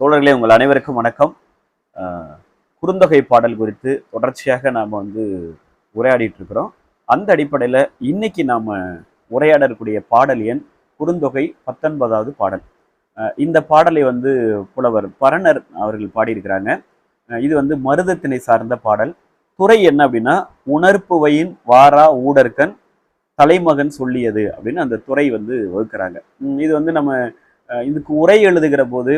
தோழர்களே உங்கள் அனைவருக்கும் வணக்கம். குறுந்தொகை பாடல் குறித்து தொடர்ச்சியாக நாம் வந்து உரையாடிட்டு இருக்கிறோம். அந்த அடிப்படையில் இன்னைக்கு நாம் உரையாடக்கூடிய பாடல் எண் குறுந்தொகை பத்தொன்பதாவது பாடல். இந்த பாடலை வந்து புலவர் பரணர் அவர்கள் பாடியிருக்கிறாங்க. இது வந்து மருதத்தினை சார்ந்த பாடல். துறை என்ன அப்படின்னா உணர்ப்புவையின் வாரா ஊடர்கன் தலைமகன் சொல்லியது அப்படின்னு அந்த துறை வந்து வகுக்கிறாங்க. இது வந்து நம்ம இதுக்கு உரை எழுதுகிற போது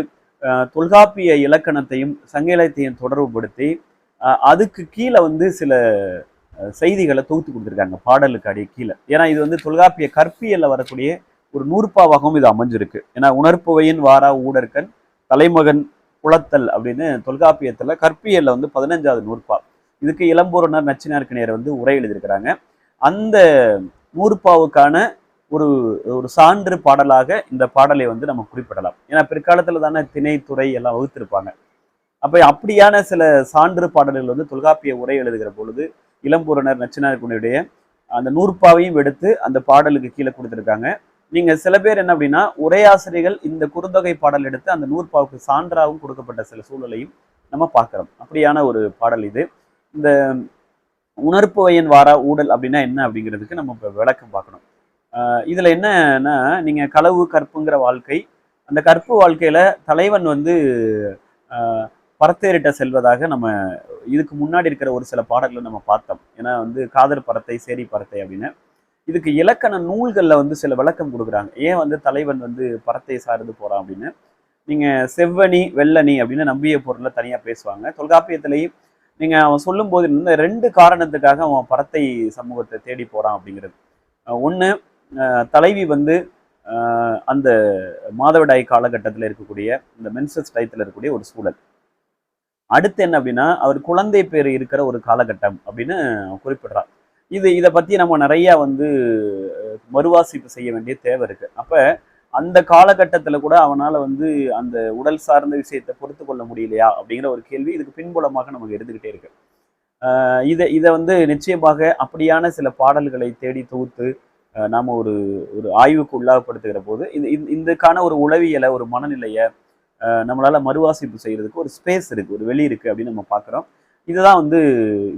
தொல்காப்பிய இலக்கணத்தையும் சங்க இலக்கியத்தையும் தொடர்புபடுத்தி அதுக்கு கீழே வந்து சில செய்திகளை தொகுத்து கொடுத்துருக்காங்க. பாடலுக்கு அடி கீழே. ஏன்னா இது வந்து தொல்காப்பிய கற்பியலில் வரக்கூடிய ஒரு நூற்பாவாகவும் இது அமைஞ்சிருக்கு. ஏன்னா உணர்ப்புவையின் வாரா ஊடற்கன் தலைமகன் குளத்தல் அப்படின்னு தொல்காப்பியத்தில் கற்பியலில் வந்து பதினஞ்சாவது நூற்பா. இதுக்கு இளம்பூரணர் நச்சினார்க்கினியர் வந்து உரை எழுதியிருக்கிறாங்க. அந்த நூற்பாவுக்கான ஒரு ஒரு சான்று பாடலாக இந்த பாடலை வந்து நம்ம குறிப்பிடலாம். ஏன்னா பிற்காலத்தில் தானே திணைத்துறை எல்லாம் வகுத்திருப்பாங்க. அப்போ அப்படியான சில சான்று பாடல்கள் வந்து தொல்காப்பிய உரை எழுதுகிற பொழுது இளம்பூரணர் நச்சினார்குனியுடைய அந்த நூற்பாவையும் எடுத்து அந்த பாடலுக்கு கீழே கொடுத்துருக்காங்க. நீங்கள் சில பேர் என்ன அப்படின்னா உரையாசிரியர்கள் இந்த குறுந்தொகை பாடல் எடுத்து அந்த நூற்பாவுக்கு சான்றாகவும் கொடுக்கப்பட்ட சில சூழலையும் நம்ம பார்க்குறோம். அப்படியான ஒரு பாடல் இது. இந்த உணர்ப்பு வயன் வாரா ஊடல் அப்படின்னா என்ன அப்படிங்கிறதுக்கு நம்ம இப்போ விளக்கம் பார்க்கணும். இதில் என்னன்னா நீங்கள் களவு கற்புங்கிற வாழ்க்கை. அந்த கற்பு வாழ்க்கையில் தலைவன் வந்து பரத்தேறிட்ட செல்வதாக நம்ம இதுக்கு முன்னாடி இருக்கிற ஒரு சில பாடல்களை நம்ம பார்த்தோம். ஏன்னா வந்து காதர் பரத்தை சேரி பரத்தை அப்படின்னு. இதுக்கு இலக்கண நூல்களில் வந்து சில விளக்கம் கொடுக்குறாங்க. ஏன் வந்து தலைவன் வந்து பரத்தை சார்ந்து போகிறான் அப்படின்னு? நீங்கள் செவ்வணி வெள்ளனி அப்படின்னு நம்பிய பொருளை தனியாக பேசுவாங்க. தொல்காப்பியத்திலையும் நீங்கள் அவன் சொல்லும்போது இந்த ரெண்டு காரணத்துக்காக அவன் பரத்தை சமூகத்தை தேடி போகிறான் அப்படிங்கிறது. ஒன்று தலைவி வந்து அந்த மாதவிடாய் காலகட்டத்தில் இருக்கக்கூடிய இந்த மென்சஸ் டயத்தில் இருக்கக்கூடிய ஒரு சூழல். அடுத்து என்ன அப்படின்னா அவர் குழந்தை பேர் இருக்கிற ஒரு காலகட்டம் அப்படின்னு குறிப்பிடுறார். இது இதை பற்றி நம்ம நிறையா வந்து மறுவாசிப்பு செய்ய வேண்டிய தேவை இருக்குது அப்போ அந்த காலகட்டத்தில் கூட அவனால் வந்து அந்த உடல் சார்ந்த விஷயத்தை பொறுத்து கொள்ள முடியலையா அப்படிங்கிற ஒரு கேள்வி இதுக்கு பின்புலமாக நமக்கு இருந்துகிட்டே இருக்கு. இதை இதை வந்து நிச்சயமாக அப்படியான சில பாடல்களை தேடி தொகுத்து நாம் ஒரு ஒரு ஆய்வுக்கு உள்ளாகப்படுத்துகிற போது இந்த இந்த- இதுக்கான ஒரு உளவியலை ஒரு மனநிலையை நம்மளால் மறுவாசிப்பு செய்கிறதுக்கு ஒரு ஸ்பேஸ் இருக்குது ஒரு வெளி இருக்குது அப்படின்னு நம்ம பார்க்குறோம். இதுதான் வந்து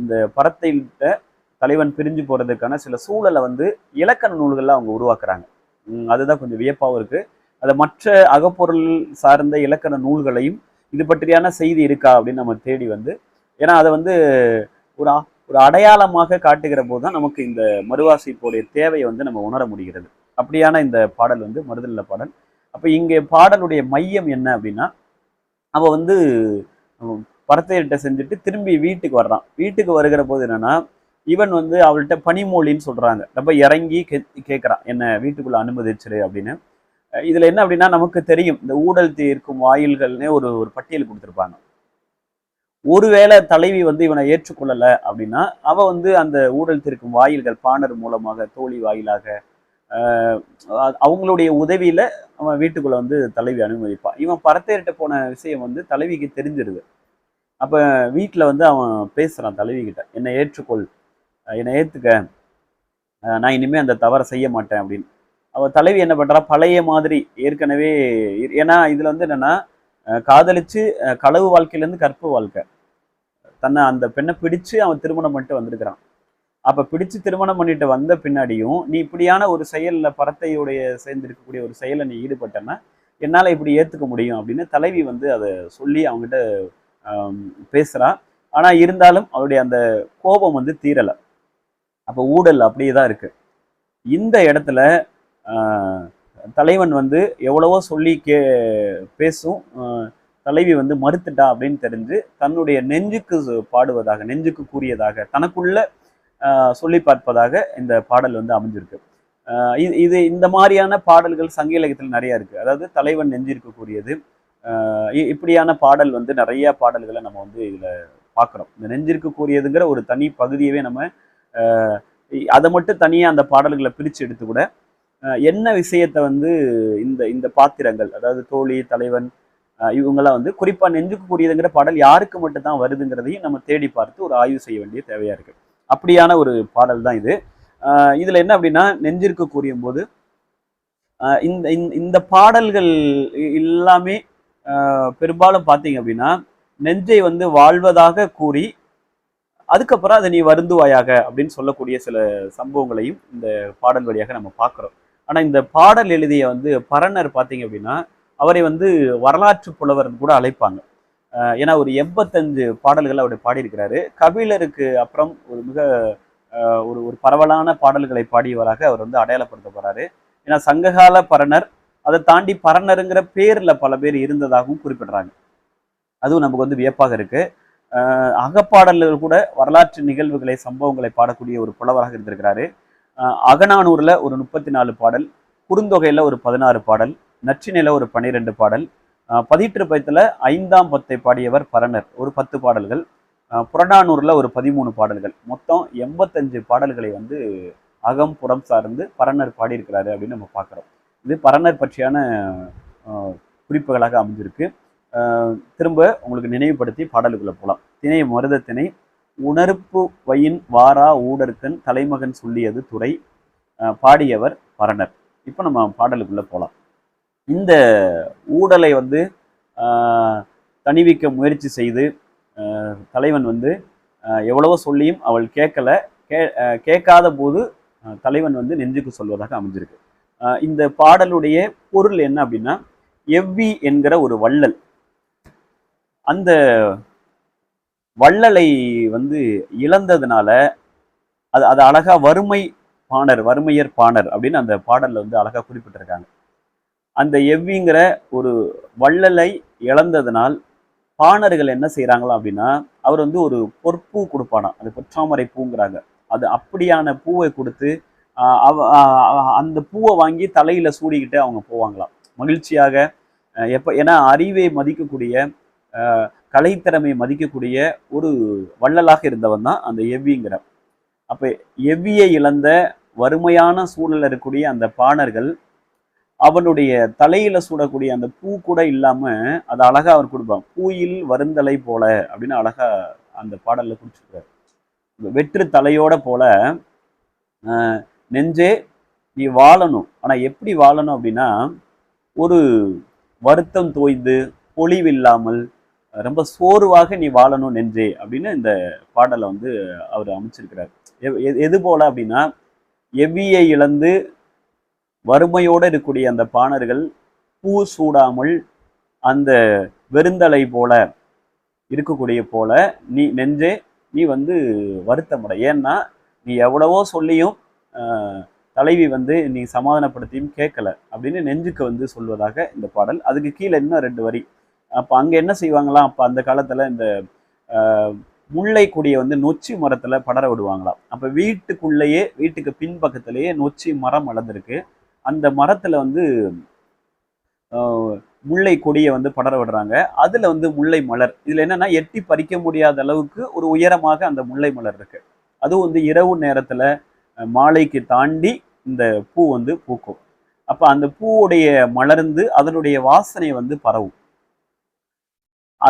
இந்த படத்தையிட்ட தலைவன் பிரிஞ்சு போகிறதுக்கான சில சூழலை வந்து இலக்கண நூல்களெலாம் அவங்க உருவாக்குறாங்க. அதுதான் கொஞ்சம் வியப்பாகவும் இருக்குது அதை மற்ற அகப்பொருள் சார்ந்த இலக்கண நூல்களையும் இது பற்றியான செய்தி இருக்கா அப்படின்னு நம்ம தேடி வந்து ஏன்னா அதை வந்து ஒரு ஒரு அடையாளமாக காட்டுகிற போது தான் நமக்கு இந்த மறுவாசிப்போடைய தேவையை வந்து நம்ம உணர முடிகிறது. அப்படியான இந்த பாடல் வந்து மருதல்ல பாடல். அப்போ இங்கே பாடலுடைய மையம் என்ன அப்படின்னா அவள் வந்து பரத்தையிட்ட செஞ்சுட்டு திரும்பி வீட்டுக்கு வர்றான். வீட்டுக்கு வருகிற போது என்னன்னா இவன் வந்து அவள்கிட்ட பனிமொழின்னு சொல்கிறாங்க ரொம்ப இறங்கி கே கேட்குறான் என்னை வீட்டுக்குள்ளே அனுமதிச்சிரு அப்படின்னு. இதில் என்ன அப்படின்னா நமக்கு தெரியும். இந்த ஊடல் தீர்க்கும் வாயில்கள்னே ஒரு ஒரு பட்டியல் கொடுத்துருப்பாங்க. ஒருவேளை தலைவி வந்து இவனை ஏற்றுக்கொள்ளலை அப்படின்னா அவள் வந்து அந்த ஊழல் திருக்கும் வாயில்கள் பாணர் மூலமாக தோழி வாயிலாக அவங்களுடைய உதவியில் அவன் வீட்டுக்குள்ளே வந்து தலைவி அனுமதிப்பான் இவன் பரத்தேரிட்ட போன விஷயம் வந்து தலைவிக்கு தெரிஞ்சிருது. அப்போ வீட்டில் வந்து அவன் பேசுகிறான் தலைவிக்கிட்ட என்னை ஏற்றுக்கொள் என்னை ஏற்றுக்க நான் இனிமேல் அந்த தவறை செய்ய மாட்டேன் அப்படின்னு. அவள் தலைவி என்ன பண்ணுறா பழைய மாதிரி ஏற்கனவே ஏன்னா இதில் வந்து என்னென்னா காதலிச்சு களவு வாழ்க்கையிலேருந்து கற்பு வாழ்க்கை. தன்னை அந்த பெண்ணை பிடிச்சு அவன் திருமணம் பண்ணிட்டு வந்திருக்கிறான். அப்போ பிடிச்சு திருமணம் பண்ணிட்டு வந்த பின்னாடியும் நீ இப்படியான ஒரு செயலில் பரத்தையுடைய சேர்ந்து இருக்கக்கூடிய ஒரு செயலை நீ ஈடுபட்டன்னா என்னால் இப்படி ஏற்றுக்க முடியும் அப்படின்னு தலைவி வந்து அதை சொல்லி அவங்ககிட்ட பேசுகிறான் ஆனால் இருந்தாலும் அவருடைய அந்த கோபம் வந்து தீரலை. அப்போ ஊழல் அப்படியே தான் இருக்குது இந்த இடத்துல தலைவன் வந்து எவ்வளவோ சொல்லி கே பேசும் தலைவி வந்து மறுத்துட்டா அப்படின்னு தெரிஞ்சு தன்னுடைய நெஞ்சுக்கு பாடுவதாக நெஞ்சுக்கு கூறியதாக தனக்குள்ள சொல்லி பார்ப்பதாக இந்த பாடல் வந்து அமைஞ்சிருக்கு. இது இது இந்த மாதிரியான பாடல்கள் சங்க இலக்கியத்தில் நிறைய இருக்கு. அதாவது தலைவன் நெஞ்சிற்கு கூறியது இ- இப்படியான பாடல் வந்து நிறைய பாடல்களை நம்ம வந்து இதில் பார்க்குறோம். இந்த நெஞ்சிற்கு கூறியதுங்கிற ஒரு தனி பகுதியவே நம்ம அதை மட்டும் தனியாக அந்த பாடல்களை பிரித்து எடுத்து கூட என்ன விஷயத்தை வந்து இந்த இந்த பாத்திரங்கள் அதாவது தோழி தலைவன் இவங்கெல்லாம் வந்து குறிப்பாக நெஞ்சுக்கு கூடியதுங்கிற பாடல் யாருக்கு மட்டும் தான் வருதுங்கிறதையும் நம்ம தேடி பார்த்து ஒரு ஆய்வு செய்ய வேண்டிய தேவையாக இருக்கு. அப்படியான ஒரு பாடல் தான் இது. இதில் என்ன அப்படின்னா நெஞ்சிற்கு கூறியும் போது ஆஹ், இந்த இந்த- இந்த பாடல்கள் எல்லாமே பெரும்பாலும் பார்த்தீங்க அப்படின்னா நெஞ்சை வந்து வாழ்வதாக கூறி அதுக்கப்புறம் அதை நீ வருந்துவாயாக அப்படின்னு சொல்லக்கூடிய சில சம்பவங்களையும் இந்த பாடல் வழியாக நம்ம பார்க்குறோம். ஆனால் இந்த பாடல் எழுதிய வந்து பரணர் பார்த்தீங்க அப்படின்னா அவரை வந்து வரலாற்று புலவர்னு கூட அழைப்பாங்க. ஏன்னா ஒரு எண்பத்தஞ்சு பாடல்கள் அவர் பாடியிருக்கிறாரு. கபிலருக்கு அப்புறம் ஒரு மிக ஒரு ஒரு பரவலான பாடல்களை பாடியவராக அவர் வந்து அடையாளப்படுத்த போறாரு. ஏன்னா சங்ககால பரணர் அதை தாண்டி பரணருங்கிற பேரில் பல பேர் இருந்ததாகவும் குறிப்பிடுறாங்க. அதுவும் நமக்கு வந்து வியப்பாக இருக்கு. அகப்பாடல்கள் கூட வரலாற்று நிகழ்வுகளை சம்பவங்களை பாடக்கூடிய ஒரு புலவராக இருந்திருக்கிறாரு. அகநானூரில் ஒரு முப்பத்தி நாலு பாடல் குறுந்தொகையில் ஒரு பதினாறு பாடல் நற்றினில ஒரு பன்னிரெண்டு பாடல். பதிற்று பயத்தில் ஐந்தாம் பத்தை பாடியவர் பரணர். ஒரு பத்து பாடல்கள். புறநானூரில் ஒரு பதிமூணு பாடல்கள். மொத்தம் எண்பத்தஞ்சு பாடல்களை வந்து அகம் புறம் சார்ந்து பரணர் பாடியிருக்கிறாரு அப்படின்னு நம்ம பார்க்குறோம். இது பரணர் பற்றியான குறிப்புகளாக அமைஞ்சிருக்கு. திரும்ப உங்களுக்கு நினைவுபடுத்தி பாடலுக்குள்ள போகலாம் திணை மருதத்திணை உணர்ப்பு வயின் வாரா ஊடற்கண் தலைமகன் சொல்லியது துறை பாடியவர் பரணர். இப்போ நம்ம பாடலுக்குள்ளே போகலாம் இந்த ஊடலை வந்து தணிவிக்க முயற்சி செய்து தலைவன் வந்து எவ்வளவோ சொல்லியும் அவள் கேட்கல. கே கேட்காத போது தலைவன் வந்து நெஞ்சுக்கு சொல்வதாக அமைஞ்சிருக்கு. இந்த பாடலுடைய பொருள் என்ன அப்படின்னா எவ்வி என்கிற ஒரு வள்ளல். அந்த வள்ளலை வந்து இழந்ததுனால அது அது அழகா வறுமை பாணர் வறுமையர் பாணர் அப்படின்னு அந்த பாடலில் வந்து அழகாக குறிப்பிட்டிருக்காங்க. அந்த எவ்விங்கிற ஒரு வள்ளலை இழந்ததனால் பாணர்கள் என்ன செய்கிறாங்களா அப்படின்னா அவர் வந்து ஒரு பொற்பூ கொடுப்பானாம் அது பொற்றாமரை பூங்கிறாங்க. அது அப்படியான பூவை கொடுத்து அவ- அந்த பூவை வாங்கி தலையில் சூடிக்கிட்டு அவங்க போவாங்களாம். மகிழ்ச்சியாக எப்போ ஏன்னா அறிவை மதிக்கக்கூடிய கலைத்திறமை மதிக்கக்கூடிய ஒரு வள்ளலாக இருந்தவன் தான் அந்த எவ்விங்கிற. அப்போ எவ்வியை இழந்த வறுமையான சூழலில் இருக்கக்கூடிய அந்த பாணர்கள் அவனுடைய தலையில சூடக்கூடிய அந்த பூ கூட இல்லாம அது அழகா அவர் கொடுப்பான். பூயில் வருந்தலை போல அப்படின்னு அழகா அந்த பாடல்ல குறிச்சிருக்காரு. வெற்று தலையோட போல நெஞ்சே நீ வாழணும். ஆனா எப்படி வாழணும் அப்படின்னா ஒரு வருத்தம் தோய்ந்து பொழிவில்லாமல் ரொம்ப சோர்வாக நீ வாழணும் நெஞ்சே அப்படின்னு இந்த பாடலை வந்து அவர் அமைச்சிருக்கிறார். எ- எது போல அப்படின்னா எவ்வியை இழந்து வறுமையோடு இருக்கக்கூடிய அந்த பாணர்கள் பூ சூடாமல் அந்த வெறுந்தலை போல இருக்கக்கூடிய போல நீ நெஞ்சே நீ வந்து வருத்தமடை. ஏன்னா நீ எவ்வளவோ சொல்லியும் தலைவி வந்து நீ சமாதானப்படுத்தியும் கேட்கல அப்படின்னு நெஞ்சுக்கு வந்து சொல்வதாக இந்த பாடல். அதுக்கு கீழே இன்னும் ரெண்டு வரி. அப்போ அங்கே என்ன செய்வாங்களாம் அப்போ அந்த காலத்தில் இந்த முல்லை கொடியை வந்து நொச்சி மரத்தில் படர விடுவாங்களாம். அப்போ வீட்டுக்குள்ளேயே வீட்டுக்கு பின்பக்கத்திலேயே நொச்சி மரம் வளர்ந்துருக்கு. அந்த மரத்தில் வந்து முல்லை கொடியை வந்து படர விடுறாங்க. அதில் வந்து முல்லை மலர். இதில் என்னென்னா எட்டி பறிக்க முடியாத அளவுக்கு ஒரு உயரமாக அந்த முல்லை மலர் இருக்கு. அதுவும் வந்து இரவு நேரத்தில் மாலைக்கு தாண்டி இந்த பூ வந்து பூக்கும். அப்போ அந்த பூவுடைய மலர்ந்து அதனுடைய வாசனை வந்து பரவும்.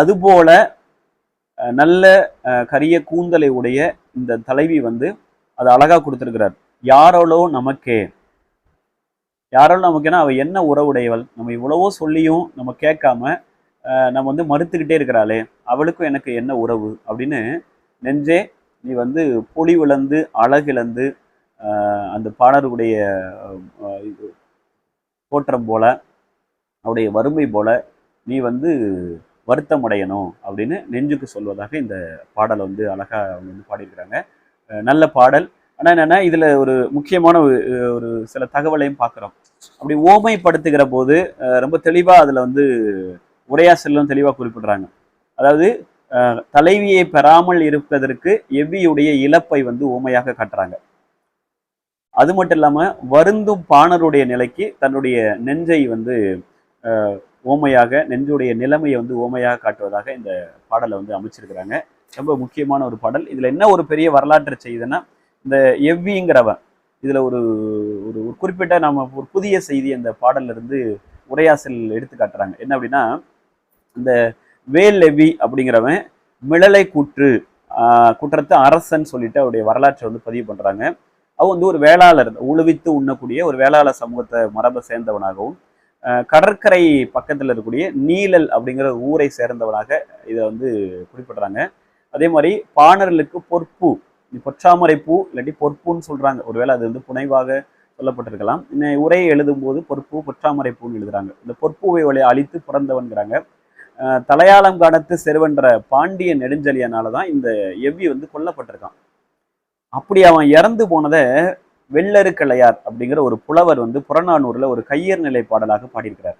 அதுபோல நல்ல கரிய கூந்தலை உடைய இந்த தலைவி வந்து அது அழகாக கொடுத்துருக்கிறார். யாரோலோ நமக்கே யாரோல நமக்குன்னா அவள் என்ன உறவுடையவள்? நம்ம இவ்வளவோ சொல்லியும் நம்ம கேட்காம நம்ம வந்து மறுத்துக்கிட்டே இருக்கிறாளே அவளுக்கும் எனக்கு என்ன உறவு? அப்படின்னு நெஞ்சே நீ வந்து பொலிவிழந்து அழகிழந்து அந்த பாடருடைய இது தோற்றம் போல அவருடைய வறுமை போல நீ வந்து வருத்தம் அடையணும் அப்படின்னு நெஞ்சுக்கு சொல்வதாக இந்த பாடலை வந்து அழகாக அவங்க வந்து பாடியிருக்கிறாங்க. நல்ல பாடல். ஆனால் என்னென்னா இதில் ஒரு முக்கியமான ஒரு ஒரு சில தகவலையும் பார்க்குறோம். அப்படி ஓமைப்படுத்துகிற போது ரொம்ப தெளிவா அதுல வந்து உரையா செல்லும் தெளிவா குறிப்பிடுறாங்க. அதாவது தலைவியை பெறாமல் இருப்பதற்கு எவ்வியுடைய இழப்பை வந்து ஓமையாக காட்டுறாங்க. அது மட்டும் இல்லாம வருந்தும் பாணருடைய நிலைக்கு தன்னுடைய நெஞ்சை வந்து ஓமையாக நெஞ்சுடைய நிலைமையை வந்து ஓமையாக காட்டுவதாக இந்த பாடலை வந்து அமைச்சிருக்கிறாங்க. ரொம்ப முக்கியமான ஒரு பாடல். இதுல என்ன ஒரு பெரிய வரலாற்று செய்யுதுன்னா இந்த எவ்விங்கிறவன் இதில் ஒரு ஒரு ஒரு குறிப்பிட்ட நம்ம ஒரு புதிய செய்தி அந்த பாடல்ல இருந்து உரையாசல் எடுத்து காட்டுறாங்க. என்ன அப்படின்னா இந்த வேல் எவ்வி அப்படிங்கிறவன் மிளலை கூற்று குற்றத்தை அரசன் சொல்லிட்டு அவருடைய வரலாற்றை வந்து பதிவு பண்ணுறாங்க அவன் வந்து ஒரு வேளாளர் உழுவித்து உண்ணக்கூடிய ஒரு வேளாளர் சமூகத்தை மரபை சேர்ந்தவனாகவும் கடற்கரை பக்கத்தில் இருக்கக்கூடிய நீலல் அப்படிங்கிற ஊரை சேர்ந்தவனாக இதை வந்து குறிப்பிடுறாங்க. அதே மாதிரி பாணர்களுக்கு பொற்பு பொற்றாமரை பூ இல்லாட்டி பொற்பூன்னு சொல்றாங்க. ஒருவேளை அது வந்து புனைவாக சொல்லப்பட்டிருக்கலாம். இன்னும் உரையை எழுதும்போது பொற்பூ பொற்றாமரை பூன்னு எழுதுறாங்க. இந்த பொற்பூவை வழி அழித்து பிறந்தவன்கிறாங்க தலையாளம் காணத்து செருவன்ற பாண்டிய நெடுஞ்செழியனால தான் இந்த எவ்வி வந்து கொல்லப்பட்டிருக்கான். அப்படி அவன் இறந்து போனதை வெள்ளருக்கலையார் அப்படிங்கிற ஒரு புலவர் வந்து புறநானூரில் ஒரு கையர் நிலை பாடலாக பாடியிருக்கிறார்.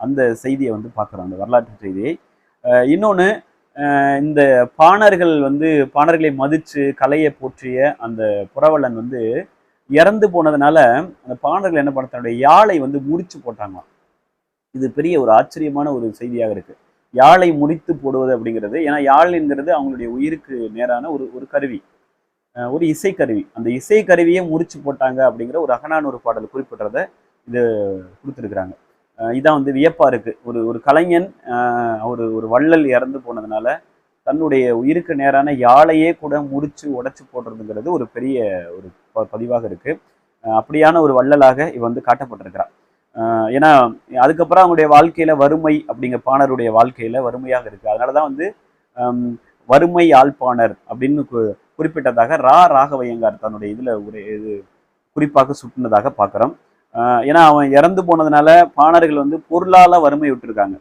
அந்த செய்தியை வந்து பார்க்குறோம் அந்த வரலாற்று செய்தியை. இன்னொன்று இந்த பாணர்கள் வந்து பாணர்களை மதித்து கலையை போற்றிய அந்த புறவலன் வந்து இறந்து போனதுனால அந்த பாணர்கள் என்ன பண்ண தன்னுடைய யாழை வந்து முறிச்சு போட்டாங்களாம். இது பெரிய ஒரு ஆச்சரியமான ஒரு செய்தியாக இருக்கு. யாழை முறித்து போடுவது அப்படிங்கிறது ஏன்னா யாழ்ங்கிறது அவங்களுடைய உயிருக்கு நேரான ஒரு ஒரு கருவி. ஒரு இசைக்கருவி அந்த இசைக்கருவியை முறிச்சு போட்டாங்க அப்படிங்கிற ஒரு அகனானூறு பாடல் குறிப்பிட்றத இது கொடுத்துருக்குறாங்க. இதான் வந்து வியப்பாக இருக்குது ஒரு ஒரு கலைஞன் ஒரு ஒரு வள்ளல் இறந்து போனதுனால தன்னுடைய உயிருக்கு நேரான யாழையே கூட முறிச்சு உடைச்சு போடுறதுங்கிறது ஒரு பெரிய ஒரு ப- பதிவாக இருக்குது அப்படியான ஒரு வள்ளலாக இவ வந்து காட்டப்பட்டிருக்கிறார் ஏன்னா அதுக்கப்புறம் அவங்களுடைய வாழ்க்கையில வறுமை அப்படிங்கிற பாணருடைய வாழ்க்கையில வறுமையாக இருக்கு. அதனாலதான் வந்து வறுமை யாழ்ப்பாணர் அப்படின்னு கு- குறிப்பிட்டதாக ரா. ராகவையங்கார் தன்னுடைய இதுல ஒரு இது குறிப்பாக சுட்டினதாக பார்க்குறோம் ஏன்னா அவன் இறந்து போனதுனால பாணர்கள் வந்து பொருளால வறுமை விட்டுருக்காங்க.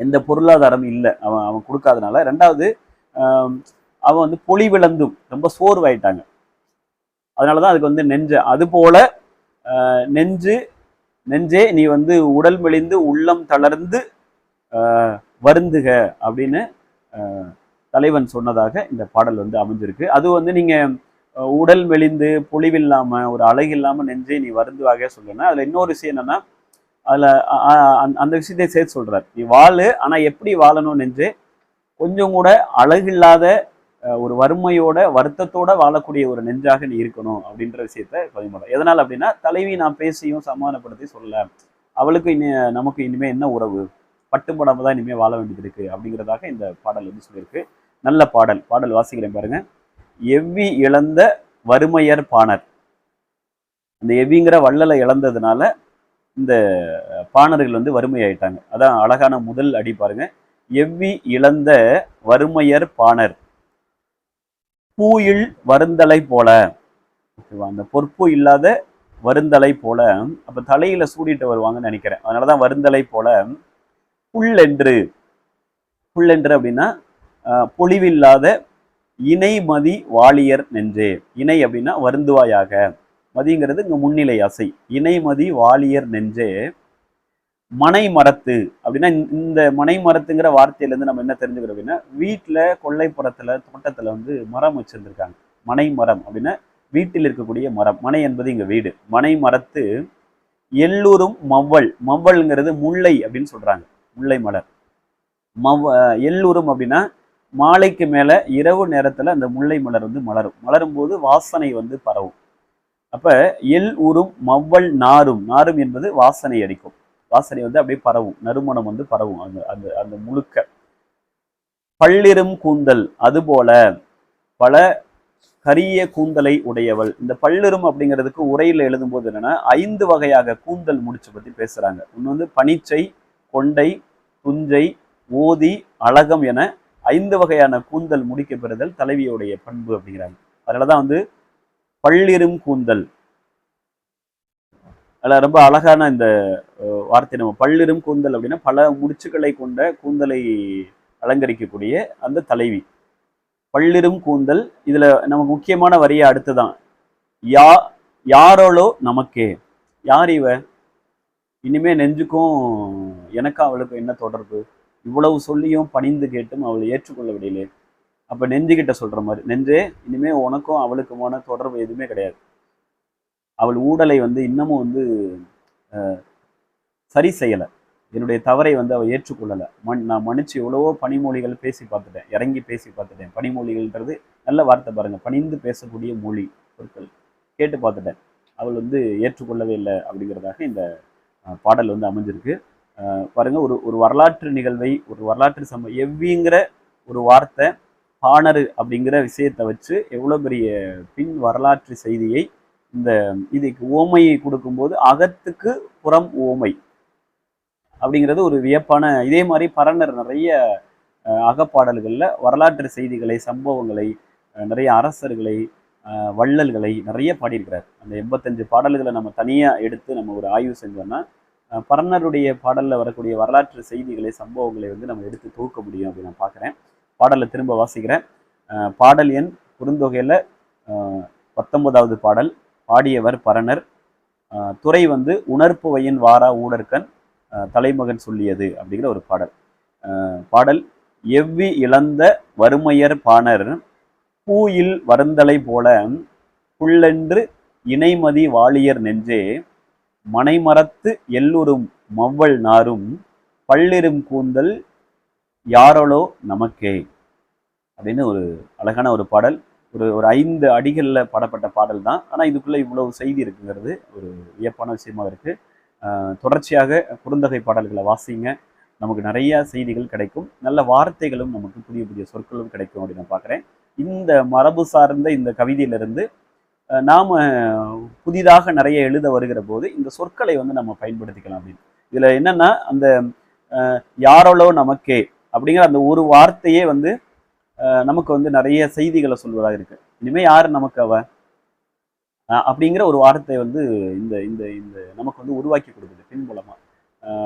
எந்த பொருளாதாரம் இல்லை. அவன் அவன் கொடுக்காதனால. ரெண்டாவது அவன் வந்து பொலிவிழந்தும் ரொம்ப சோர்வாயிட்டாங்க. அதனாலதான் அதுக்கு வந்து நெஞ்ச. அது போல ஆஹ், நெஞ்சு நெஞ்சே நீ வந்து உடல் மெலிந்து உள்ளம் தளர்ந்து ஆஹ், வருந்துக அப்படின்னு ஆஹ், தலைவன் சொன்னதாக இந்த பாடல் வந்து அமைஞ்சிருக்கு. அது வந்து நீங்க உடல் மெலிந்து பொழிவில்லாமல் ஒரு அழகு இல்லாம நெஞ்சை நீ வருந்துவாக சொல்லணும் அதுல இன்னொரு விஷயம் என்னன்னா அதுல அந் அந்த- விஷயத்தையும் சேர்த்து சொல்றாரு. நீ வாழு ஆனா எப்படி வாழணும் நெஞ்சு? கொஞ்சம் கூட அழகில்லாத இல்லாத ஒரு வறுமையோட வருத்தத்தோட வாழக்கூடிய ஒரு நெஞ்சாக நீ இருக்கணும் அப்படின்ற விஷயத்த பதிமுறை எதனால் அப்படின்னா தலைவி நான் பேசியும் சமாதானப்படுத்தி சொல்லல. அவளுக்கு இனி நமக்கு இனிமே என்ன உறவு? பட்டுப்படாம தான் இனிமேல் வாழ வேண்டியது இருக்கு அப்படிங்கிறதாக இந்த பாடல் வந்து சொல்லியிருக்கு. நல்ல பாடல். பாடல் வாசிக்கிறேன் பாருங்க. எவ்வி இழந்த வறுமையர் பாணர். அந்த எவ்விங்கிற வள்ளலை இழந்ததுனால இந்த பாணர்கள் வந்து வறுமையாயிட்டாங்க. அதான் அழகான முதல் அடி பாருங்க. எவ்வி இழந்த வறுமையர் பாணர். பூயில் வருந்தலை போல. ஓகேவா அந்த பொற்பு இல்லாத வருந்தலை போல. அப்ப தலையில சூடிட்டு வருவாங்கன்னு நினைக்கிறேன். அதனாலதான் வருந்தலை போல. புல்லென்று. புல்லென்று அப்படின்னா பொழிவில்லாத இணைமதி இணை வாளியர் நெஞ்சே இணை அப்படின்னா வருந்துவாயாக. மதிங்கிறது இங்க முன்னிலை அசை இணைமதி வாலியர் நெஞ்சே மனை மரத்து அப்படின்னா இந்த- மனை மரத்துங்கிற வார்த்தையில இருந்து நம்ம என்ன தெரிஞ்சுக்கிறோம் அப்படின்னா வீட்டுல கொல்லைப்புறத்துல தோட்டத்துல வந்து மரம் வச்சிருந்திருக்காங்க. மனை மரம் அப்படின்னா வீட்டில் இருக்கக்கூடிய மரம். மனை என்பது இங்க வீடு. மனை மரத்து எல்லூரும் மவ்வல் மவ்வல்ங்கிறது முல்லை அப்படின்னு சொல்றாங்க. முல்லை மலர். மவ் எல்லூரும் அப்படின்னா மாலைக்கு மேலே இரவு நேரத்துல அந்த முல்லை மலர் வந்து மலரும். மலரும் போது வாசனை வந்து பரவும். அப்ப எல் உறும் மவ்வல் நாரும் நாரும் என்பது வாசனை அடிக்கும். வாசனை வந்து அப்படியே பரவும். நறுமணம் வந்து பரவும். அந்த அந்த அந்த முழுக்க. பள்ளிரும் கூந்தல் அதுபோல பல கரிய கூந்தலை உடையவள். இந்த பள்ளிரும் அப்படிங்கிறதுக்கு உரையில் எழுதும்போது என்னன்னா ஐந்து வகையாக கூந்தல் முடிச்சு பற்றி பேசுகிறாங்க ஒன்று வந்து பனிச்சை கொண்டை துஞ்சை ஓதி அழகம் என ஐந்து வகையான கூந்தல் முடிக்க பெறுதல் தலைவியுடைய பண்பு அப்படிங்கிறாங்க. அதனாலதான் வந்து பள்ளிரும் கூந்தல். அதில் ரொம்ப அழகான இந்த வார்த்தை நம்ம பள்ளிரும் கூந்தல் அப்படின்னா பல முடிச்சுக்களை கொண்ட கூந்தலை அலங்கரிக்கக்கூடிய அந்த தலைவி. பள்ளிரும் கூந்தல் இதுல நமக்கு முக்கியமான வரியை அடுத்துதான். யா யாரோளோ நமக்கே. யார் இவ? இனிமே நெஞ்சுக்கும் எனக்கும் அவளுக்கும் என்ன தொடர்பு? இவ்வளவு சொல்லியும் பணிந்து கேட்டும் அவளை ஏற்றுக்கொள்ளவில்லை அப்ப நெஞ்சுகிட்ட சொல்ற மாதிரி நெஞ்சே இனிமே உனக்கும் அவளுக்குமான தொடர்பு எதுவுமே கிடையாது. அவள் ஊடலை வந்து இன்னமும் வந்து சரி செய்யலை. என்னுடைய தவறை வந்து அவள் ஏற்றுக்கொள்ளலை. மண் நான் மன்னிச்சு எவ்வளவோ பனிமொழிகள் பேசி பார்த்துட்டேன் இறங்கி பேசி பார்த்துட்டேன். பனிமொழிகள்ன்றது நல்ல வார்த்தை பாருங்க. பணிந்து பேசக்கூடிய மொழி சொற்கள் கேட்டு பார்த்துட்டேன். அவள் வந்து ஏற்றுக்கொள்ளவே இல்லை அப்படிங்கிறதாக இந்த பாடல் வந்து அமைஞ்சிருக்கு. அஹ், பாருங்க ஒரு ஒரு வரலாற்று நிகழ்வை ஒரு வரலாற்று சம எவ்விங்கிற ஒரு வார்த்தை பாணரு அப்படிங்கிற விஷயத்தை வச்சு எவ்வளோ பெரிய பின் வரலாற்று செய்தியை இந்த இதுக்கு ஓமையை கொடுக்கும்போது அகத்துக்கு புறம் ஓமை அப்படிங்கிறது ஒரு வியப்பான இதே மாதிரி பரணர் நிறைய அஹ், அகப்பாடல்களில் வரலாற்று செய்திகளை சம்பவங்களை நிறைய அரசர்களை அஹ், வள்ளல்களை நிறைய பாடியிருக்கிறார். அந்த எண்பத்தஞ்சு பாடல்களை நம்ம தனியாக எடுத்து நம்ம ஒரு ஆய்வு செஞ்சோம்னா பரணருடைய பாடலில் வரக்கூடிய வரலாற்று செய்திகளை சம்பவங்களை வந்து நம்ம எடுத்து தொகுக்க முடியும் அப்படின்னு நான் பார்க்குறேன். பாடலை திரும்ப வாசிக்கிறேன். பாடல் எண் குறுந்தொகையில் பத்தொன்பதாவது பாடல் பாடியவர் பரணர். துறை வந்து உணர்ப்புவையின் வாரா ஊடற்கண் தலைமகன் சொல்லியது அப்படிங்கிற ஒரு பாடல். பாடல் எவ்வி இழந்த வறுமையர் பாணர் பூயில் வருந்தலை போல புல்லென்று இணைமதி வாளியர் நெஞ்சே மனைமரத்து எல்லுறும் மவ்வள் நாரும் பள்ளிரும் கூந்தல் யாரளோ நமக்கே அப்படின்னு ஒரு அழகான ஒரு பாடல். ஒரு ஒரு ஐந்து அடிகளில் பாடப்பட்ட பாடல் தான் ஆனால் இதுக்குள்ளே இவ்வளவு செய்தி இருக்குங்கிறது ஒரு வியப்பான விஷயமாக இருக்குது தொடர்ச்சியாக குறுந்தகை பாடல்களை வாசிங்க. நமக்கு நிறைய செய்திகள் கிடைக்கும். நல்ல வார்த்தைகளும் நமக்கு புதிய புதிய சொற்களும் கிடைக்கும் அப்படின்னு நான் பார்க்குறேன் இந்த மரபு சார்ந்த இந்த கவிதையிலிருந்து நாம புதிதாக நிறைய எழுத வருகிற போது இந்த சொற்களை வந்து நம்ம பயன்படுத்திக்கலாம் அப்படின்னு. இதுல என்னன்னா அந்த யாரோளோ நமக்கே அப்படிங்கிற அந்த ஒரு வார்த்தையே வந்து நமக்கு வந்து நிறைய செய்திகளை சொல்வதாக இருக்கு. இனிமேல் யாரு நமக்கு அவ? அப்படிங்கிற ஒரு வார்த்தை வந்து இந்த இந்த இந்த நமக்கு வந்து உருவாக்கி கொடுக்குது பின் மூலமாக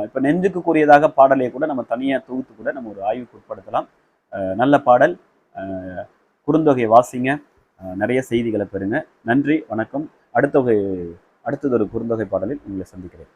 இப்ப நெஞ்சுக்கு கூறியதாக பாடலை கூட நம்ம தனியா தொகுத்து கூட நம்ம ஒரு ஆய்வுக்கு உட்படுத்தலாம். அஹ், நல்ல பாடல். குறுந்தொகை வாசிங்க. நிறைய செய்திகளை பெறுங்க. நன்றி வணக்கம். அடுத்த ஒரு அடுத்ததொரு குறுந்தொகை பாடலில் உங்களை சந்திக்கிறேன்.